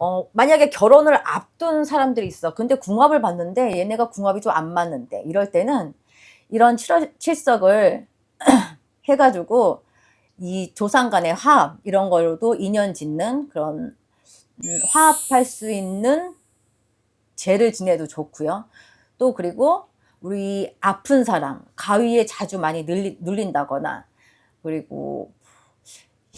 어, 만약에 결혼을 앞둔 사람들이 있어. 근데 궁합을 봤는데 얘네가 궁합이 좀 안 맞는데 이럴 때는 이런 칠석을 해가지고 이 조상 간의 화합 이런 걸로도 인연 짓는 그런 음, 화합할 수 있는 죄를 지내도 좋고요. 또 그리고 우리 아픈 사람 가위에 자주 많이 눌린다거나 그리고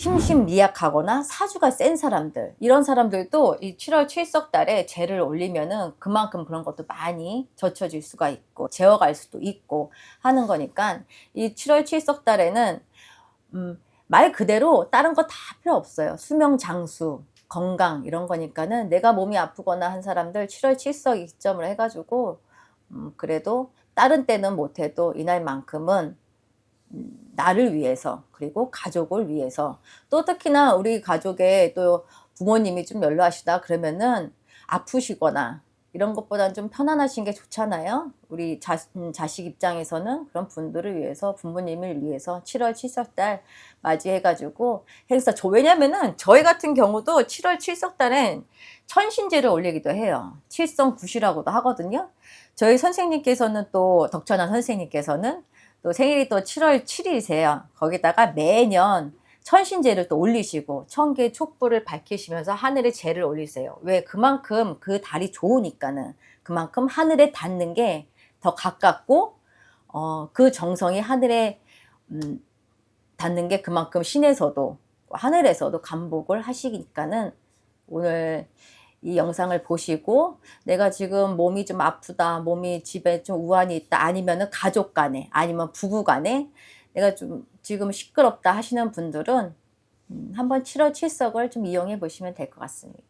심심미약하거나 사주가 센 사람들 이런 사람들도 이 7월 7석 달에 재를 올리면은 그만큼 그런 것도 많이 젖혀질 수가 있고 재워갈 수도 있고 하는 거니까 이 7월 7석 달에는 음, 말 그대로 다른 거 다 필요 없어요. 수명 장수 건강 이런 거니까는 내가 몸이 아프거나 한 사람들 7월 7석 이점을 해가지고 음, 그래도 다른 때는 못해도 이날만큼은 음, 나를 위해서 그리고 가족을 위해서 또 특히나 우리 가족에 또 부모님이 좀 연로하시다 그러면은 아프시거나 이런 것보다는 좀 편안하신 게 좋잖아요. 우리 자, 음, 자식 입장에서는 그런 분들을 위해서 부모님을 위해서 7월 7석달 맞이해가지고 행사 저 왜냐면은 저희 같은 경우도 7월 7석달엔 천신제를 올리기도 해요. 칠성굿이라고도 하거든요. 저희 선생님께서는 또 덕천한 선생님께서는 또 생일이 또 7월 7일이세요. 거기다가 매년 천신제를 또 올리시고 천개 촛불을 밝히시면서 하늘에 제를 올리세요. 왜 그만큼 그 달이 좋으니까는 그만큼 하늘에 닿는 게 더 가깝고 어, 그 정성이 하늘에 음, 닿는 게 그만큼 신에서도 하늘에서도 감복을 하시니까는 오늘 이 영상을 보시고 내가 지금 몸이 좀 아프다, 몸이 집에 좀 우환이 있다, 아니면은 가족 간에, 아니면 부부 간에 내가 좀 지금 시끄럽다 하시는 분들은 음, 한번 7월 7석을 좀 이용해 보시면 될 것 같습니다.